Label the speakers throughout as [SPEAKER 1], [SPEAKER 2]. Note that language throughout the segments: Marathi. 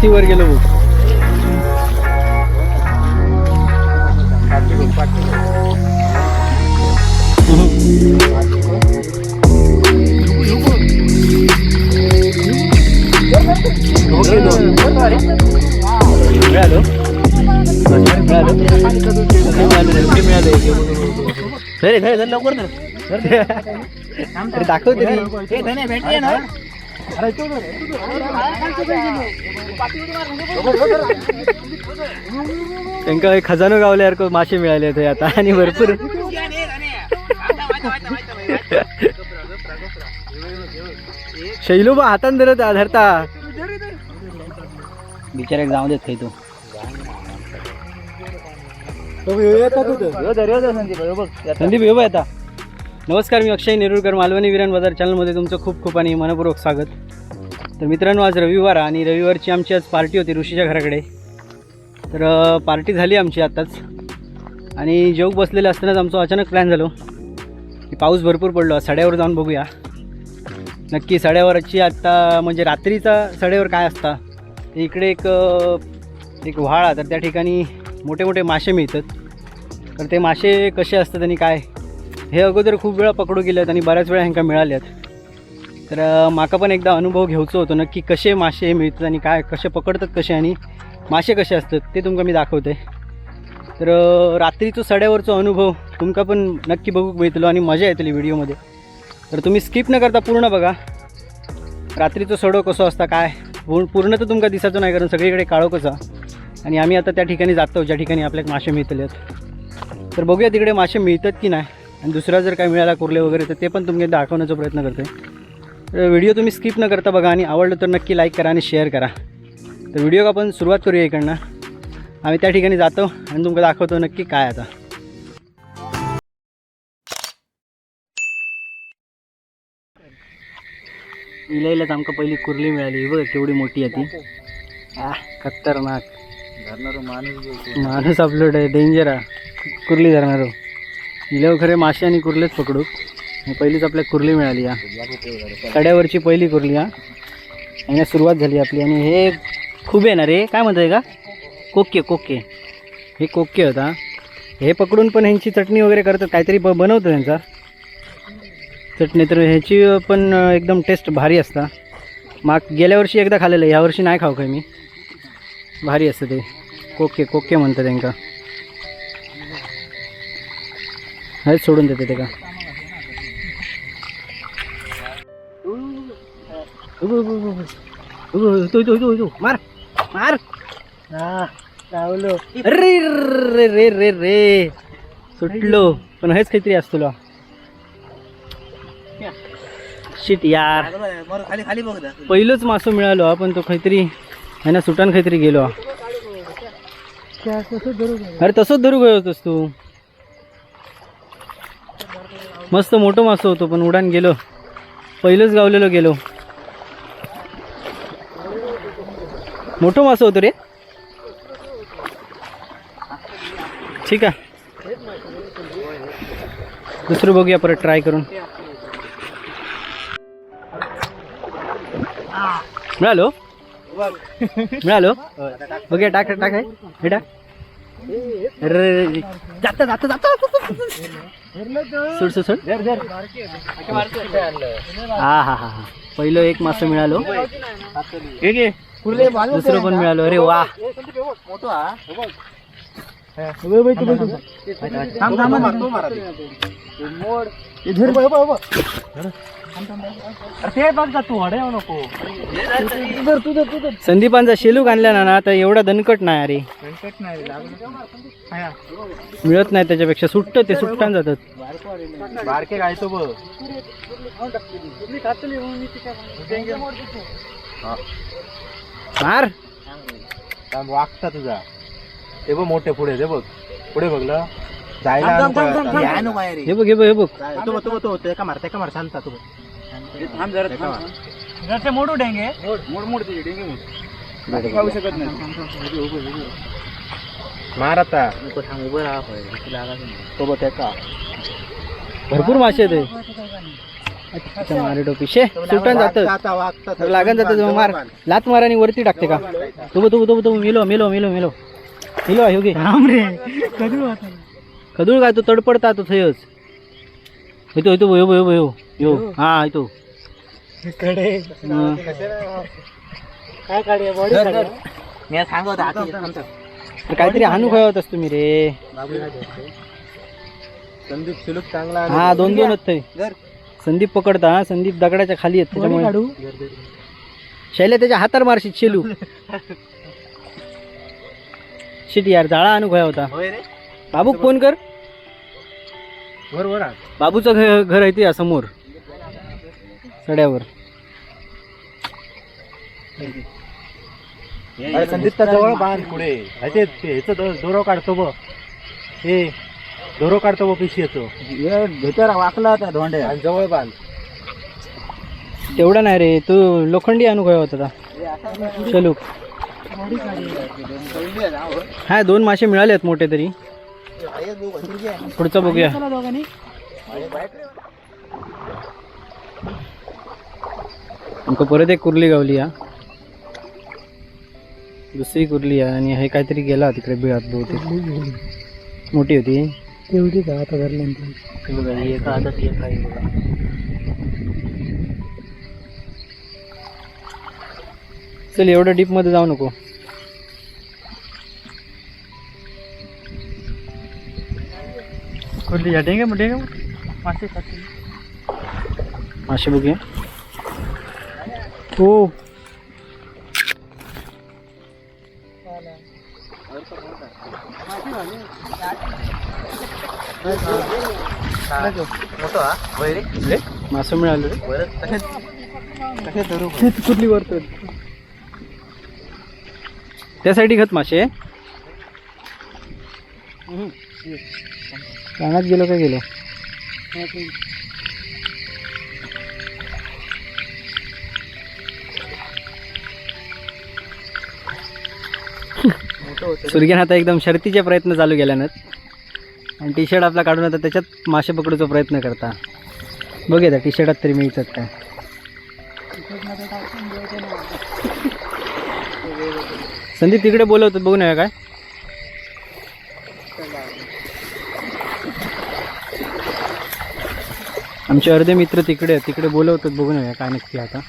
[SPEAKER 1] किती वर गेलो बघ. लवकर धर. त्यांना दाखव गावले यार एक खजानो मासे मिळाले ते आता आणि भरपूर. शैलोबा हातान धरत धरता. बिचारा जाऊ देत काही तो. संदीप येऊ आता नमस्कार मी अक्षय नेरुरकर मालवणी विरण बाजार चॅनलमध्ये तुमचं खूप खूप आणि मनपूर्वक स्वागत. तर मित्रांनो आज रविवार आणि रविवारची आमची आज पार्टी होती ऋषीच्या घराकडे. तर पार्टी झाली आमची आत्ताच आणि जेवू बसलेले असतानाच आमचं अचानक प्लॅन झालो. की पाऊस भरपूर पडलो सड्यावर जाऊन बघूया. नक्की सड्यावरची आत्ता म्हणजे रात्रीचा सड्यावर काय असता इकडे एक एक व्हाळा तर त्या ठिकाणी मोठे मोठे मासे मिळतात. तर ते मासे कसे असतात आणि काय हे अगोदर खूप वेळा पकडू गेलेत आणि बऱ्याच वेळा ह्यांका मिळाल्यात. तर माका पण एकदा अनुभव घ्यायचो होतो नक्की कसे मासे मिळतात आणि काय कसे पकडतात कसे आणि मासे कसे असतात ते तुमका मी दाखवते. तर रात्रीचो सड्यावरचो अनुभव तुमका पण नक्की बघूक मिळतलो आणि मजा येतली व्हिडिओमध्ये. तर तुम्ही स्किप न करता पूर्ण बघा. रात्रीचो सडो कसो असता काय पूर्ण पूर्ण तर तुमका दिसायचं नाही कारण सगळीकडे काळो कसा आणि आम्ही आता त्या ठिकाणी जातो ज्या ठिकाणी आपल्याला मासे मिळतले आहेत तर बघूया तिकडे मासे मिळतात की नाही. आणि दुसरा जर काय मिळाला कुर्ले वगैरे तर ते पण तुम्ही दाखवण्याचा प्रयत्न करते तर व्हिडिओ तुम्ही स्किप न करता बघा आणि आवडलं तर नक्की लाईक करा आणि शेअर करा. तर व्हिडिओ आपण सुरुवात करूया इकडनं. आम्ही त्या ठिकाणी जातो आणि तुमका दाखवतो नक्की काय आता. इलाईलाच आमका पहिली कुर्ली मिळाली. बघ केवढी मोठी आहे ती. आ खतरनाक. माणूस आपलं डेंजर आहे. कुर्ली धरणार. इलेव खरे मासे आणि कुर्लेच पकडू. पहिलीच आपल्याला कुर्ली मिळाली या कड्यावरची पहिली कुर्ली हा. आणि सुरुवात झाली आपली. आणि हे खूप येणार रे? काय म्हणताय का? कोके कोके हे कोके होता. हे पकडून पण ह्यांची चटणी वगैरे करतात. काहीतरी ब बनवतो त्यांचा चटणी तर ह्याची पण एकदम टेस्ट भारी असता. माग गेल्या वर्षी एकदा खाल्लेलं ह्या नाही खाऊ काय मी. भारी असतं ते. कोके कोके म्हणतात त्यांका हेच सोडून देते ते का? मार मार रे रे रे रे रे सुटलो. पण हेच काहीतरी असतो तुला. शिट यार.
[SPEAKER 2] खाली खाली बघ
[SPEAKER 1] पहिलंच मासो मिळालो हा, पण तो काहीतरी ना सुटान काहीतरी गेलो. अरे तसंच धरू गयो होतोस तू. मस्त मोठं मासं होतो पण उडान गेलो. पहिलंच गावलेलो गेलो. मोठं मासं होतं रे. ठीक आहे. दुसरं बघूया परत ट्राय करून. मिळालो? मिळालो? बघूया टाक टाक आहे. हे टाक. अरे जाता जाता जाता. सोड सोड सोड. हा हा हा हा. पहिलं एक मासं मिळालो. दुसरं पण मिळालो. अरे वा. संदीपांचा शेलूक आणला ना आता एवढा दणकट नाही अरे. मिळत नाही त्याच्यापेक्षा सुट्ट ते सुट्टान जातात.
[SPEAKER 2] बारके बघ.
[SPEAKER 1] मार.
[SPEAKER 2] वागता तुझा. ते बघ मोठे पुढे ते बघ. पुढे बघलं जायला.
[SPEAKER 1] हे बघ हे बघ हे बघ.
[SPEAKER 2] तो तो तो एका मार एका मार शांता तू
[SPEAKER 1] मोठू डेंगे.
[SPEAKER 2] मोड मोड तुझी डेंगे मोड. खाऊ शकत नाही मार आता. तो बघ एका.
[SPEAKER 1] भरपूर मासे आहेत. हे. अच्छा मारे टोपी शे सुटून जातं.
[SPEAKER 2] आता वागता
[SPEAKER 1] तर लागन जातं जेव्हा मार. लात मार आणि वरती टाकते का? तुब तुब तुब तुब मिलो मिलो मिलो मिलो. मिलो आहे गे. कदूळ काय तो तडपडता तो थयच. येतो येतो यो यो यो यो हा येतो. हं.
[SPEAKER 2] मी सांगत
[SPEAKER 1] तर काहीतरी हानू खावत असतो मी रे.
[SPEAKER 2] संदीप सुलूक चांगला
[SPEAKER 1] हा दोन दोन संदीप पकडता हा संदीप दगडाच्या खाली आहेत त्याच्यामुळे शैल्या त्याच्या हातार मारशीत शेलू शिट यार जाळा आणू खाया होता.
[SPEAKER 2] होय रे.
[SPEAKER 1] बाबूक फोन कर.
[SPEAKER 2] बरोबर
[SPEAKER 1] बाबूचं घर घर आहे ते समोर. सड्यावर.
[SPEAKER 2] संदीपचा जवळ बांध पुढे. ते ह्याचं दोरो काढतो ब हे दोरो काढतो ब पिशी येतो भीतर वाकला त्या धोंडे आणि जवळ बांध.
[SPEAKER 1] तेवढा नाही रे तू लोखंडी खाया होता? चलू. हा. दोन मासे मिळाले आहेत मोठे तरी. पुढचं बघूया. आमका परत एक कुर्ली गावली हा. दुसरी कुर्ली आहे आणि हे काहीतरी गेला तिकडे बिळात बहुतेक. मोठी होती. तेवढी का आता एका हातात एक आहे. चल एवढं डीपमध्ये जाऊ नको. जाते मोठे का मासे मासे बघूया हो
[SPEAKER 2] रे
[SPEAKER 1] मासे मिळाले कुठली वरतो त्यासाठी खत मासे। रानात गेलो का गेलो? सूर्यन आता एकदम शर्तीचे प्रयत्न चालू केल्यानं आणि टी शर्ट आपला काढून आता त्याच्यात मासे पकडूचा प्रयत्न करता. बघूया टी शर्टात तरी मिळतात काय संदीप तिकडे बोलवतात बघून या काय? आमचे अर्धे मित्र तिकडे तिकडे बोलवतात बघून या काय नक्की आता.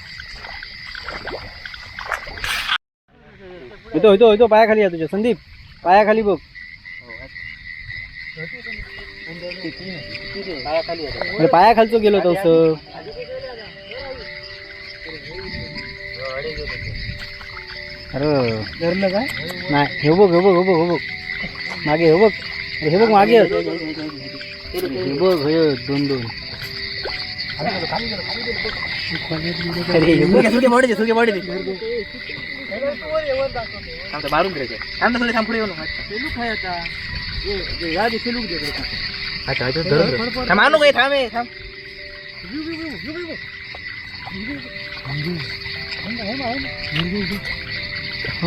[SPEAKER 1] येतो येतो येतो पायाखाली या तुझ्या. संदीप पायाखाली बघ. अरे पायाखालचो गेलो तसं अरे. धरलं काय नाही हे बघ हे बघ हे बघ हे बघ. मागे हे बघ. हे बघ मागे. हे बघ हे दोन दोन. हे
[SPEAKER 2] आणू काय थांब थांब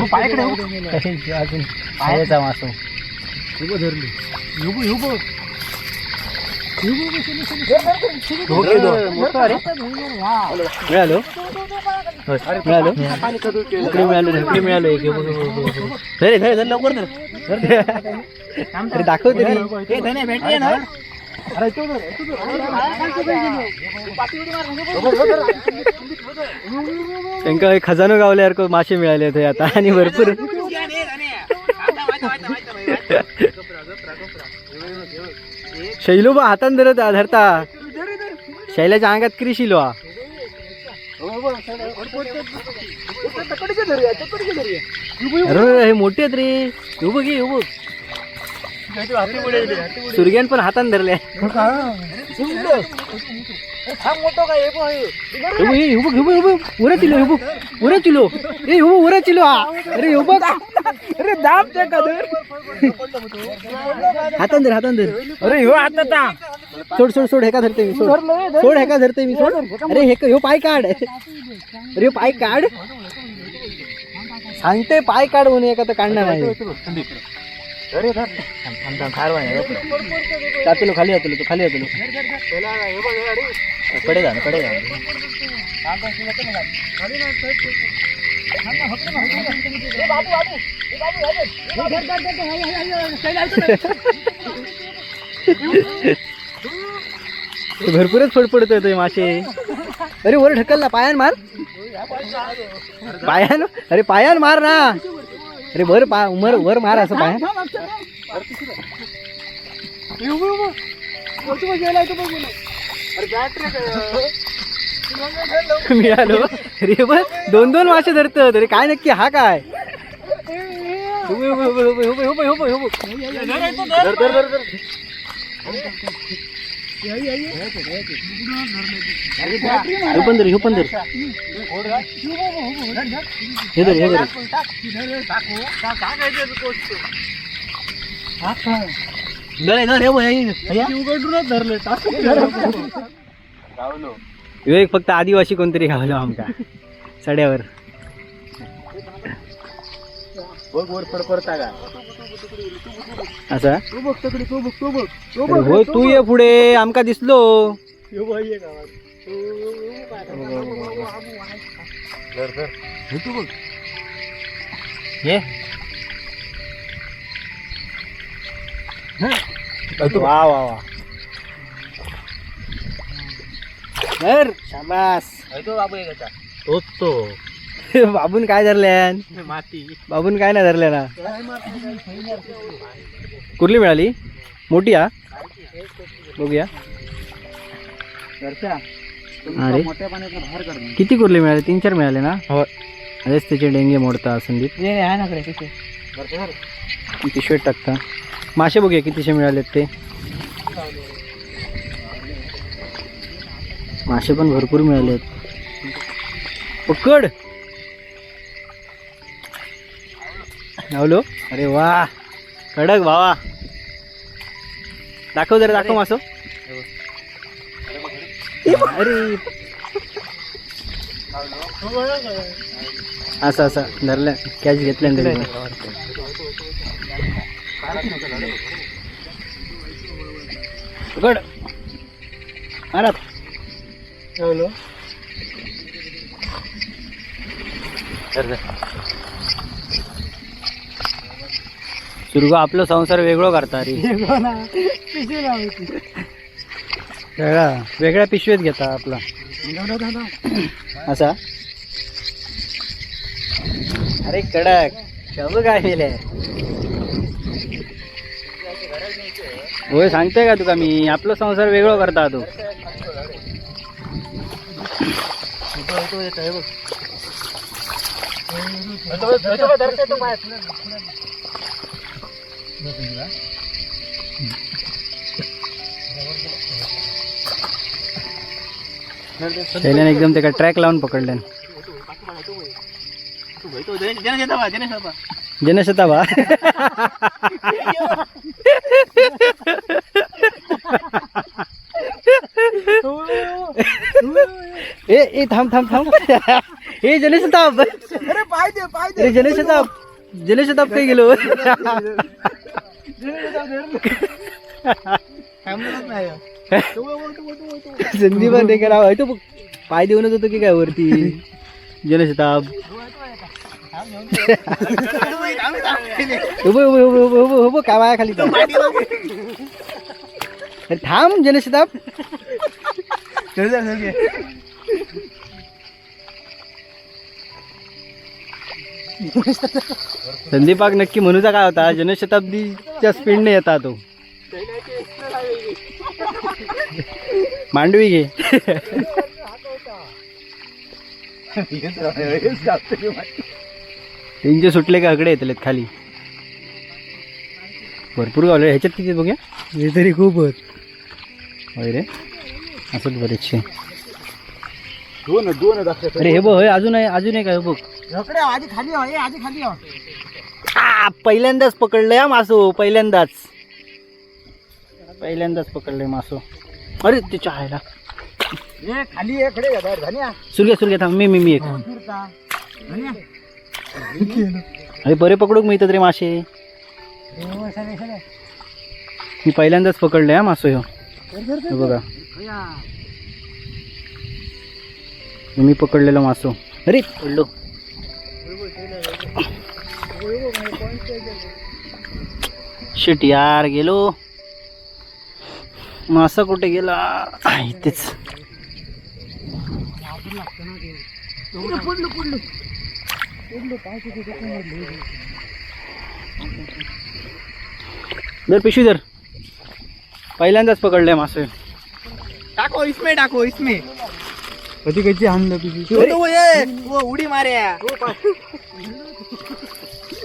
[SPEAKER 2] पायाकडे
[SPEAKER 1] अजून पायाचा मासो
[SPEAKER 2] दो.
[SPEAKER 1] मिळालो मिळालो इकडे मिळालो इकडे मिळालो एक
[SPEAKER 2] धर, लवकर धर.
[SPEAKER 1] दाखव तरी
[SPEAKER 2] भेटले ना
[SPEAKER 1] खजानो गावल्यासारखं मासे मिळाले होते आता आणि भरपूर शैलो बा हातान धरत धरता. शैलाच्या अंगात क्रिशिलो हा अरे हे मोठे आहेत रे. येऊ बघ ये, येऊ बघ सूर्यान पण हातान धरले. उरा चिलो हे बघ. उरा चिलो. ए हे बघ उरा चिलो. हा. अरे हे बघ. अरे दाब त्या का धर हातान धर हातान धर. अरे ह्यो हातात सोड सोड सोड हे का धरते मी सोड. सोड हे का धरते मी सोड. अरे हे ह्यो पाय काढ. अरे पाय काढ. सांगते पाय काढ म्हणून एका तर काढणार नाही.
[SPEAKER 2] अरे धर. खार.
[SPEAKER 1] जातलो खाली जातलो तू खाली जातलो
[SPEAKER 2] कडे जा कडे जा.
[SPEAKER 1] भरपूरच फडफडत येतोय मासे अरे वर ढकलला पायान मार. पायान? अरे पायान मार ना. अरे वर पा वर वर मार असं पायान मिळालो अरे बघ दोन दोन मासे धरतात अरे काय नक्की हा काय? उभे, उभे, उभे, उभे, उभे, उभे, उभे, पण धर पण धर हे धर हे धर धर, धर, हे विवेक फक्त आदिवासी कोणतरी घावलो आमका सड्यावर.
[SPEAKER 2] बघ वर फडफडता का?
[SPEAKER 1] असा?
[SPEAKER 2] तू बघ तकडे तू बघ तू बघ तू
[SPEAKER 1] अरे होय तू ये पुढे आमका दिसलो.
[SPEAKER 2] धर धर. हे तू बघ.
[SPEAKER 1] ये. वा वा वा. धर. शाबास.
[SPEAKER 2] तो बाबू एक आता तोच तो.
[SPEAKER 1] बाबून काय धरल्यान?
[SPEAKER 2] माती.
[SPEAKER 1] बाबून काय नाही धरल्या ना कुर्ली मिळाली? मोठी हा? बघूया. अरे. किती कुर्ली मिळाले? तीन चार मिळाले ना?
[SPEAKER 2] हो
[SPEAKER 1] अरेच त्याचे डेंगे मोडता संदीप.
[SPEAKER 2] आहे ना कडे
[SPEAKER 1] पिशवेत टाकता? मासे बघूया कितीशे मिळालेत ते. मासे पण भरपूर मिळालेत. पकड. लावलो? अरे वा. कडक भावा. दाखव जरा दाखव मासो. अरे. असं असं. धरल्या कॅच घेतल्या ना तरी पण. पकड मारा
[SPEAKER 2] ठेवलो
[SPEAKER 1] सुरगो आपलं संसार वेगळं करता रे वेगळा वेगळ्या पिशवीत घेता आपला असा अरे कडक शब काय केले होय सांगते का तुका मी आपलं संसार वेगळं करता तू त्याने एकदम त्याला ट्रॅक लावून पकडल्यान जनशता बा ए ए थांब थांब थांब ए जनशताब
[SPEAKER 2] अरे पाय दे पाय
[SPEAKER 1] अरे जनशताब जनशताब काही गेलो। संदीप ते करा आहे तो पाय देऊनच होतो की काय वरती? जनशताब उभं उभं उभं उभं उभं उभं काय वाया खाली थांब जनशताब संदीपाक नक्की म्हणूचा काय होता? जनशताब्दीच्या स्पीडने येता तो. मांडवी घे. तीनचे सुटले का हकडे येतलेत खाली? भरपूर गावले. ह्याच्यात किती बघूया? हे तरी खूपच. होय रे. असंच बरेचसे.
[SPEAKER 2] दोन दोन दाखवत
[SPEAKER 1] अरे हे बघ होय अजून आहे अजून एक आहे बघ.
[SPEAKER 2] इकडे आधी खाली हो, ए, आधी खाली हो.
[SPEAKER 1] आ, पहिल्यांदाच पकडलंय हा मासो पहिल्यांदाच. पहिल्यांदाच पकडलंय मासो. अरे त्याच्या आयला
[SPEAKER 2] ए खाली ये, इकडे ये, धर, धन्या.
[SPEAKER 1] सुरग्या सुरग्या थांब मी मी मी एक.
[SPEAKER 2] फिरता. धन्या.
[SPEAKER 1] अरे बरे पकडूक मिळतात रे मासे? मी पहिल्यांदाच पकडले हा मासो ह्यो हे बघा. हे मी पकडलेला मासो. अरे! पडलो शिट यार गेलो. मासा कुठे गेला? इथेच. दर पिशवी दर पहिल्यांदाच पकडलंय मासे.
[SPEAKER 2] टाको इसमे टाको इसमे.
[SPEAKER 1] कधी कधी आणलं पिशवी
[SPEAKER 2] वो तो ये वो उडी मारे.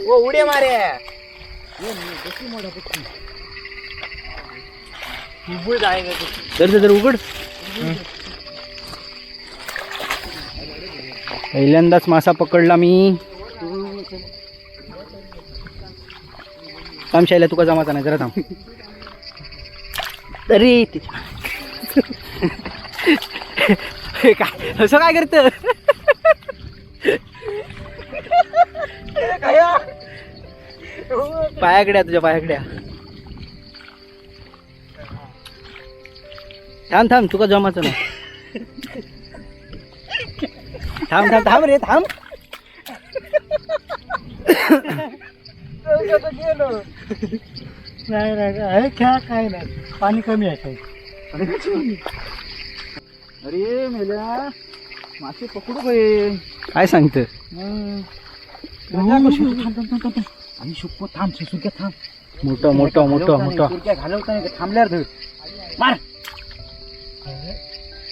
[SPEAKER 2] वो उडी मारे.
[SPEAKER 1] दर उघड. पहिल्यांदाच मासा पकडला मी. थांब शायला तुका जमाचा नाही जरा थांब. तिच्या- हे काय? असं काय करत? पायाकड्या तुझ्या पायाकड्या. थांब थांब तुका जमाचं नाही. थांब थांब थांब रे थांब.
[SPEAKER 2] नाही काय नाही. पाणी कमी आहे. अरे मेल्या मासे पकडू गए
[SPEAKER 1] काय सांगतं?
[SPEAKER 2] आणि शुक्को थांब सुक्या थांब.
[SPEAKER 1] मोठं मोठं मोठं मोठं.
[SPEAKER 2] सुरक्या घालवता नाही? थांबल्यावर धर मार.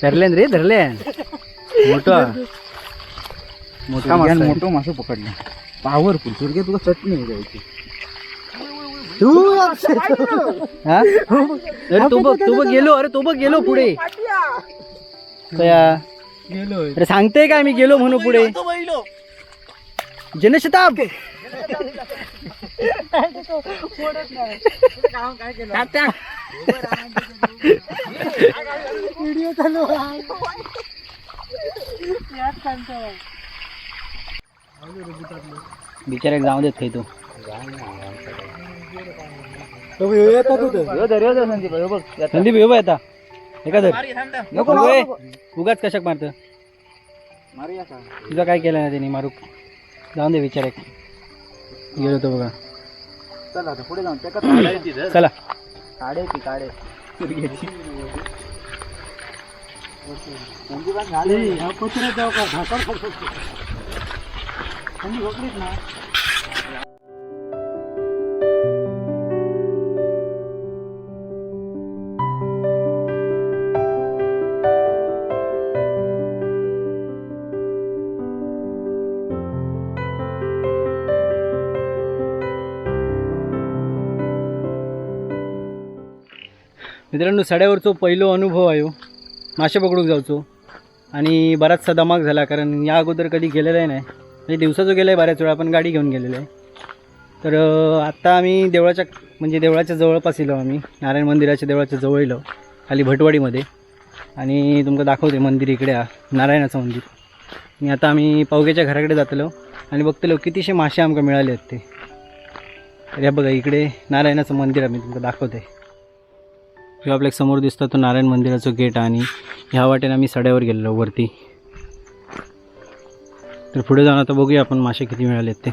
[SPEAKER 1] धरले रे धरले मोठं. मोठा.
[SPEAKER 2] मोठं मासं पकडलं. पॉवरफुल. सुरक्या तुला चटणी द्यायची
[SPEAKER 1] तो बघ तो बघ गेलो अरे तो बघ गेलो पुढे. कया
[SPEAKER 2] गेलो
[SPEAKER 1] अरे सांगते काय मी गेलो म्हणून पुढे. जनशताब.
[SPEAKER 2] व्हिडिओ चालू
[SPEAKER 1] बिचारे जाऊ देत काही तो. संदीप येऊ एका धर नको. उगाच कशाक मारत? तुझा काय केलं ना त्यांनी मारू. जाऊन दे विचार गेलो तो बघा.
[SPEAKER 2] चला आता पुढे जाऊन. त्याच्यात
[SPEAKER 1] चला.
[SPEAKER 2] काढे ती काढे. का? भाकर थंडी भोकलीच ना
[SPEAKER 1] मित्रांनो सड्यावरचो पहिलो अनुभव आहे हो. मासे पकडूक जाऊचो. आणि बराचसा दमाग झाला कारण या अगोदर कधी गेलेला आहे नाही. म्हणजे दिवसाचं गेलं आहे बऱ्याच वेळा आपण गाडी घेऊन गेलेलो आहे. तर आत्ता आम्ही देवळाच्या म्हणजे देवळाच्या जवळपास येलो आम्ही. नारायण मंदिराच्या देवळाच्या जवळ येलो खाली भटवाडीमध्ये. आणि तुमका दाखवते मंदिर इकडे नारायणाचं मंदिर. आणि आता आम्ही पावग्याच्या घराकडे जातलो. आणि बघतलो कितीशे मासे आमका मिळाले आहेत ते. तर बघा इकडे नारायणाचं मंदिर आम्ही तुमका दाखवते. हे आपल्यासमोर दिसतं तो नारायण मंदिराचं गेट आणि ह्या वाटेने आम्ही सड्यावर गेलेलो वरती. तर पुढे जाऊन आता बघूया आपण मासे किती मिळालेत ते.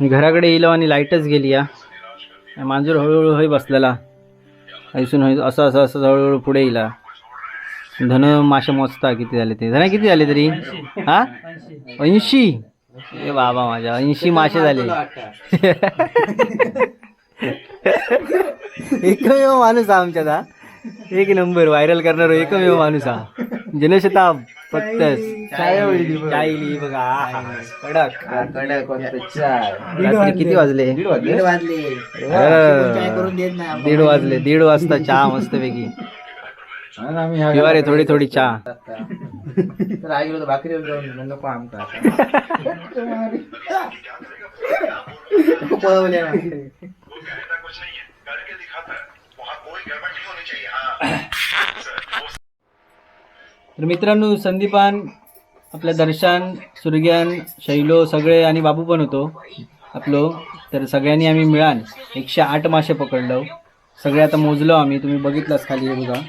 [SPEAKER 1] मी घराकडे येलो आणि लाईटच गेली या मांजूर हळूहळू हय बसलेला. ऐसून हय असं असं असं हळूहळू पुढे येईला धन मासे मोजता किती झाले ते? धन किती झाले तरी? हा? ऐंशी? ए बाबा माझ्या ऐंशी मासे झाले. एकमेव माणूस हा आमच्यात हा. एक नंबर व्हायरल करणार एकमेव माणूस हा. जनशताब फक्त चायली बघा. आहा. कडक रात्री किती वाजले?
[SPEAKER 2] दीड वाजले.
[SPEAKER 1] दीड वाजले. दीड वाजता चहा मस्त पैकी रे थोडी थोडी चहा.
[SPEAKER 2] तर आई गेलो भाकरी जाऊन नको आमका. पळवले
[SPEAKER 1] तर मित्रांनो संदीपान आपल्या दर्शन सुरग्यान शैलो सगळे आणि बाबू पण होतो आपलो. तर सगळ्यांनी आम्ही मिळान एकशे आठ मासे पकडलो. सगळे आता मोजलो आम्ही. तुम्ही बघितलास खाली हे बघा.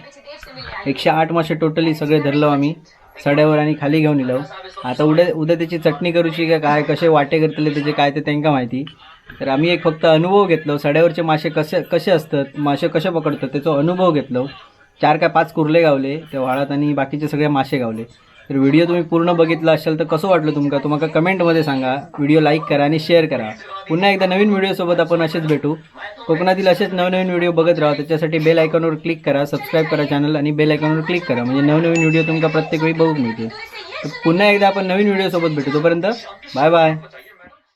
[SPEAKER 1] एकशे आठ मासे टोटली सगळे धरलो आम्ही. सड्यावर आणि खाली घेऊन येलो आता उद्या उद्या त्याची चटणी करूची का काय कसे वाटे करतले त्याचे काय ते त्यांना माहिती. तर आम्ही एक फक्त अनुभव घेतलो. सड्यावरचे मासे कसे कसे असतात मासे कसे पकडतात त्याचा अनुभव घेतलो. चार काय पाच कुर्ले गावले त्या व्हाळात आणि बाकीचे सगळे मासे गावले. तर व्हिडिओ तुम्ही पूर्ण बघितला असेल तर कसं वाटलं तुमका तुम्हाला कमेंटमध्ये सांगा. व्हिडिओ लाईक करा आणि शेअर करा. पुन्हा एकदा नवीन व्हिडिओसोबत आपण असेच भेटू. कोकणातील असेच नवनवीन व्हिडिओ बघत राहा. त्याच्यासाठी बेल आयकॉनवर क्लिक करा सबस्क्राईब करा चॅनल आणि बेल आयकॉनवर क्लिक करा. म्हणजे नवनवीन व्हिडिओ तुमका प्रत्येक वेळी बघून मिळतील. तर पुन्हा एकदा आपण नवीन व्हिडिओसोबत भेटू. तोपर्यंत बाय बाय